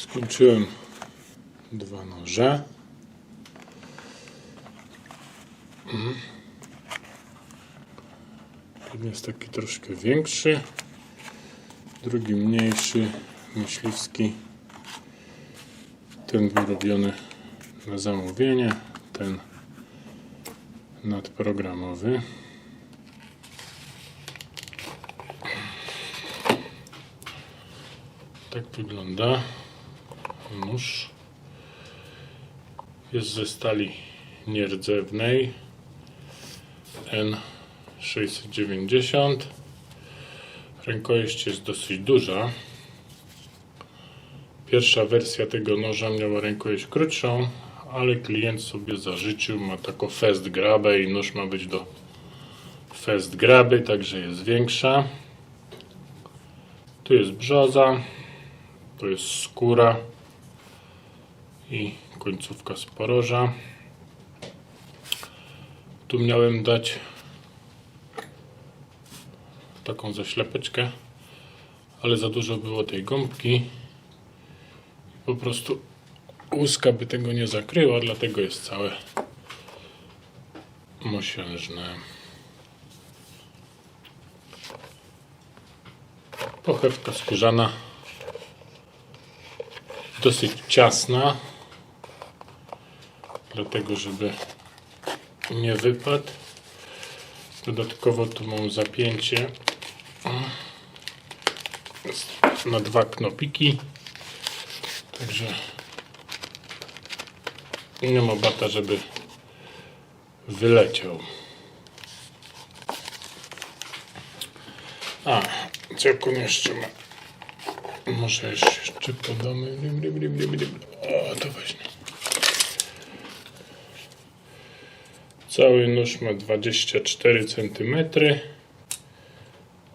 Skończyłem dwa noże. Mhm. Jeden jest taki troszkę większy, drugi mniejszy, myśliwski. Ten był robiony na zamówienie, ten nadprogramowy. Tak wygląda nóż. Jest ze stali nierdzewnej N690. Rękojeść jest dosyć duża. Pierwsza wersja tego noża miała rękojeść krótszą, ale klient sobie zażyczył, ma taką fest grabę i nóż ma być do fest graby, także jest większa. Tu jest brzoza, to jest skóra i końcówka sporoża. Tu miałem dać taką zaślepeczkę, ale za dużo było tej gąbki. Po prostu łuska by tego nie zakryła, dlatego jest całe mosiężne. Pochewka skórzana dosyć ciasna, dlatego żeby nie wypadł. Dodatkowo tu mam zapięcie na dwa knopiki, także nie ma bata, żeby wyleciał. A, co jeszcze ma? Może jeszcze podamy. O, to weźmy. Cały nóż ma 24 cm.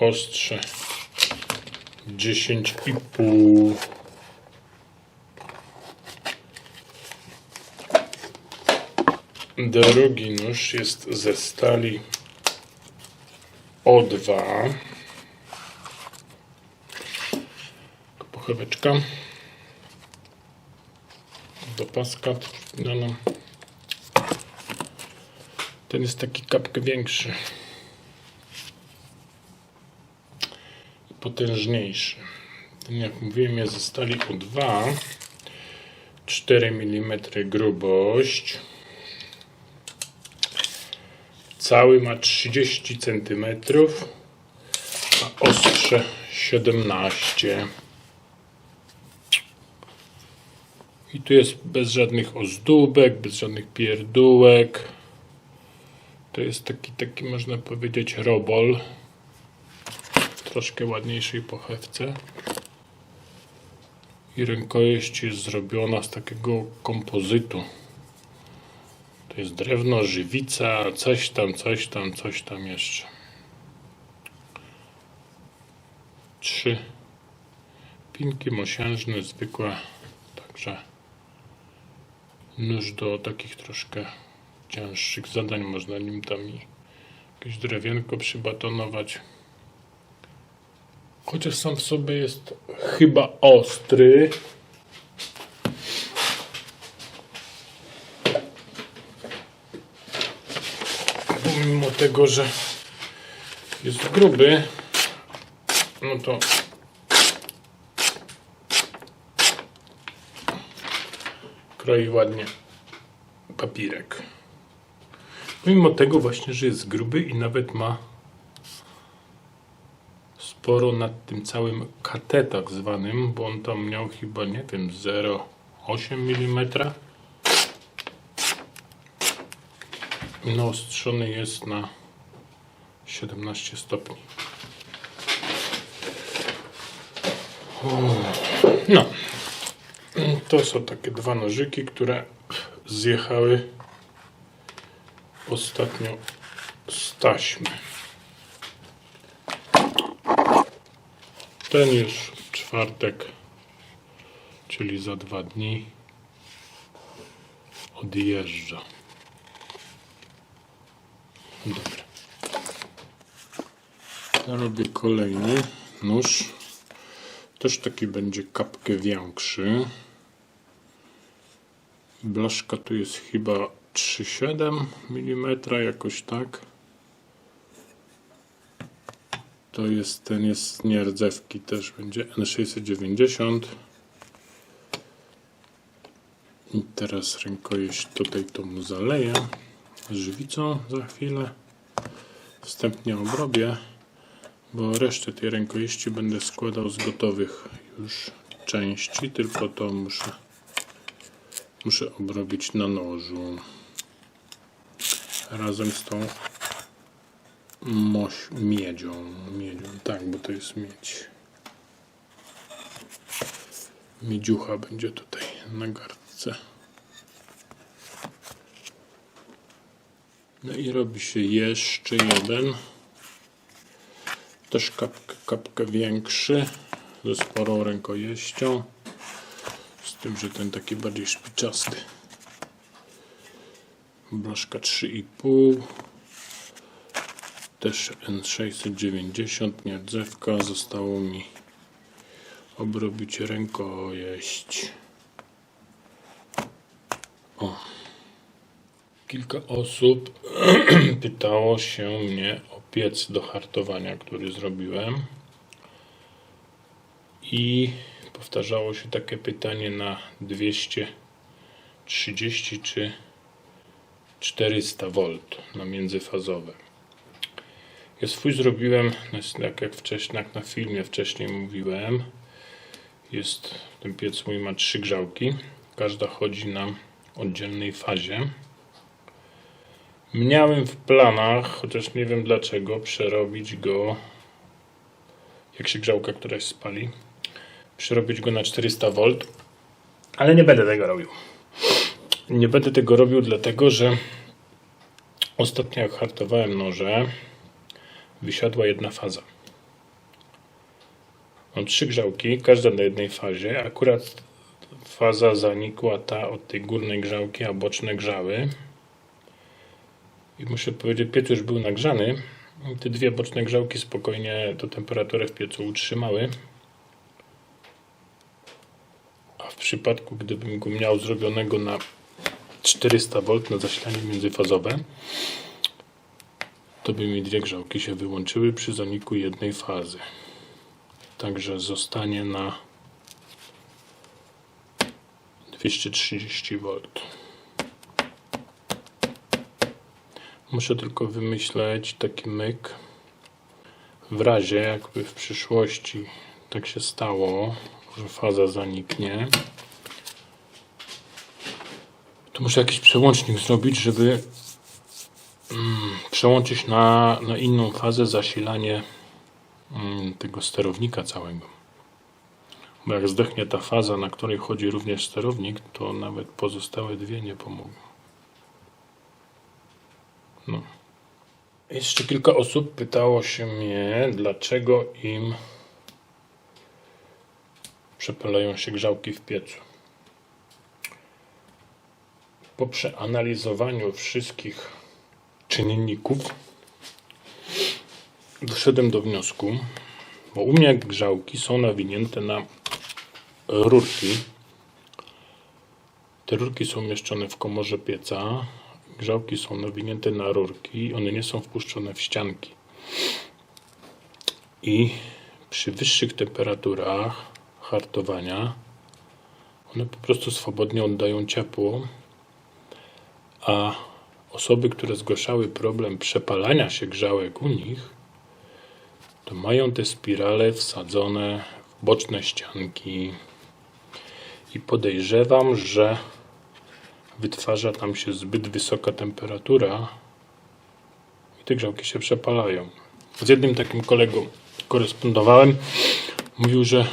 Ostrze 10,5 Drugi nóż jest ze stali O2 pocheweczka do paska przypinana. Ten jest taki kapkę większy i potężniejszy. Ten jak mówiłem jest ze stali U2 4 mm grubość cały ma 30 cm a ostrze 17 I tu jest bez żadnych ozdóbek, bez żadnych pierdółek. To jest taki, taki można powiedzieć robol. W troszkę ładniejszej pochewce. I rękojeść jest zrobiona z takiego kompozytu. To jest drewno, żywica, coś tam, coś tam, coś tam jeszcze. Trzy pinki mosiężne, zwykłe, także nóż do takich troszkę cięższych zadań. Można nim tam i jakieś drewienko przybatonować. Chociaż sam w sobie jest chyba ostry. Pomimo tego, że jest gruby, no to kroi ładnie papirek. Mimo tego właśnie, że jest gruby i nawet ma sporo nad tym całym KT tak zwanym, bo on tam miał chyba, nie wiem, 0,8 mm. Naostrzony jest na 17 stopni. No. To są takie dwa nożyki, które zjechały ostatnio z taśmy. Ten już czwartek, czyli za dwa dni, odjeżdża. Dobra. Robię kolejny nóż Też taki będzie kapkę większy. Blaszka tu jest chyba 3,7 mm, jakoś tak. To jest ten jest nie rdzewki, też będzie N690. I teraz rękojeść tutaj to mu zaleję żywicą za chwilę. Wstępnie obrobię, bo resztę tej rękojeści będę składał z gotowych już części, tylko to muszę, muszę obrobić na nożu. Razem z tą moś, miedzią, miedzią, tak, bo to jest miedź. Miedziucha będzie tutaj na gardce. No i robi się jeszcze jeden. Też kapkę, kapkę większy, ze sporą rękojeścią. Z tym, że ten taki bardziej szpiczasty. Blaszka 3,5. Też N690, nie drzewka. Zostało mi obrobić rękojeść. O. Kilka osób pytało się mnie o piec do hartowania, który zrobiłem. I powtarzało się takie pytanie na 230 czy 400 V na międzyfazowe. Ja swój zrobiłem, jest tak jak wcześniej, jak na filmie wcześniej mówiłem. Jest, ten piec mój ma trzy grzałki. Każda chodzi na oddzielnej fazie. Miałem w planach, chociaż nie wiem dlaczego, przerobić go, jak się grzałka któraś spali, przerobić go na 400 V, ale nie będę tego robił. Nie będę tego robił dlatego, że ostatnio jak hartowałem noże, wysiadła jedna faza. Mam trzy grzałki, każda na jednej fazie. Akurat faza zanikła ta od tej górnej grzałki, a boczne grzały. I muszę powiedzieć, piec już był nagrzany. Te dwie boczne grzałki spokojnie tę temperaturę w piecu utrzymały. A w przypadku, gdybym go miał zrobionego na 400 V na zasilanie międzyfazowe, to by mi dwie grzałki się wyłączyły przy zaniku jednej fazy. Także zostanie na 230 V. Muszę tylko wymyśleć taki myk. W razie jakby w przyszłości tak się stało, że faza zaniknie, to muszę jakiś przełącznik zrobić, żeby mm, przełączyć na, na inną fazę zasilanie mm, tego sterownika całego. Bo jak zdechnie ta faza, na której chodzi również sterownik, to nawet pozostałe dwie nie pomogą. No. Jeszcze kilka osób pytało się mnie, dlaczego im przepalają się grzałki w piecu. Po przeanalizowaniu wszystkich czynników doszedłem do wniosku, bo u mnie grzałki są nawinięte na rurki. Te rurki są umieszczone w komorze pieca. Grzałki są nawinięte na rurki, one nie są wpuszczone w ścianki. I przy wyższych temperaturach hartowania one po prostu swobodnie oddają ciepło, a osoby, które zgłaszały problem przepalania się grzałek u nich, to mają te spirale wsadzone w boczne ścianki i podejrzewam, że wytwarza tam się zbyt wysoka temperatura i te grzałki się przepalają. Z jednym takim kolegą korespondowałem, mówił, że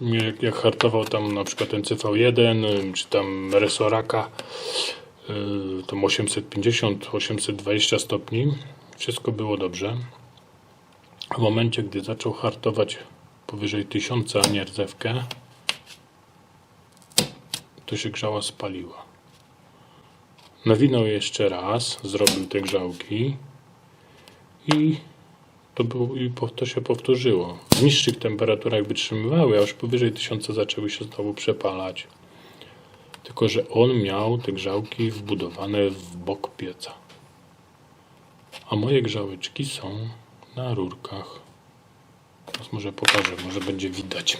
jak, jak hartował tam na przykład ten CV1 czy tam Resoraka yy, tam 850-820 stopni wszystko było dobrze w momencie gdy zaczął hartować powyżej 1000 a nie rdzewkę to się grzała spaliła nawinął jeszcze raz zrobił te grzałki i to, i to się powtórzyło. W niższych temperaturach wytrzymywały, a już powyżej 1000 zaczęły się znowu przepalać. Tylko, że on miał te grzałki wbudowane w bok pieca. A moje grzałeczki są na rurkach. Teraz może pokażę, może będzie widać.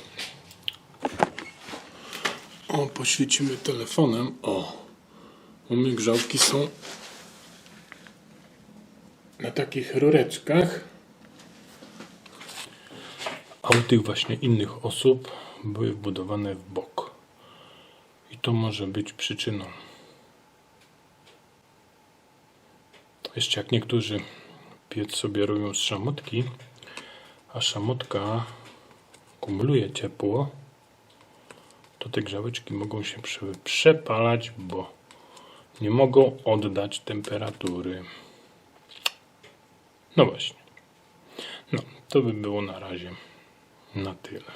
O, poświecimy telefonem. O, mnie grzałki są na takich rureczkach. A u tych właśnie innych osób były wbudowane w bok. I to może być przyczyną. Jeszcze jak niektórzy piec sobie robią z szamotki, a szamotka kumuluje ciepło, to te grzałeczki mogą się prze- przepalać, bo nie mogą oddać temperatury. No właśnie. No, to by było na razie na tyle.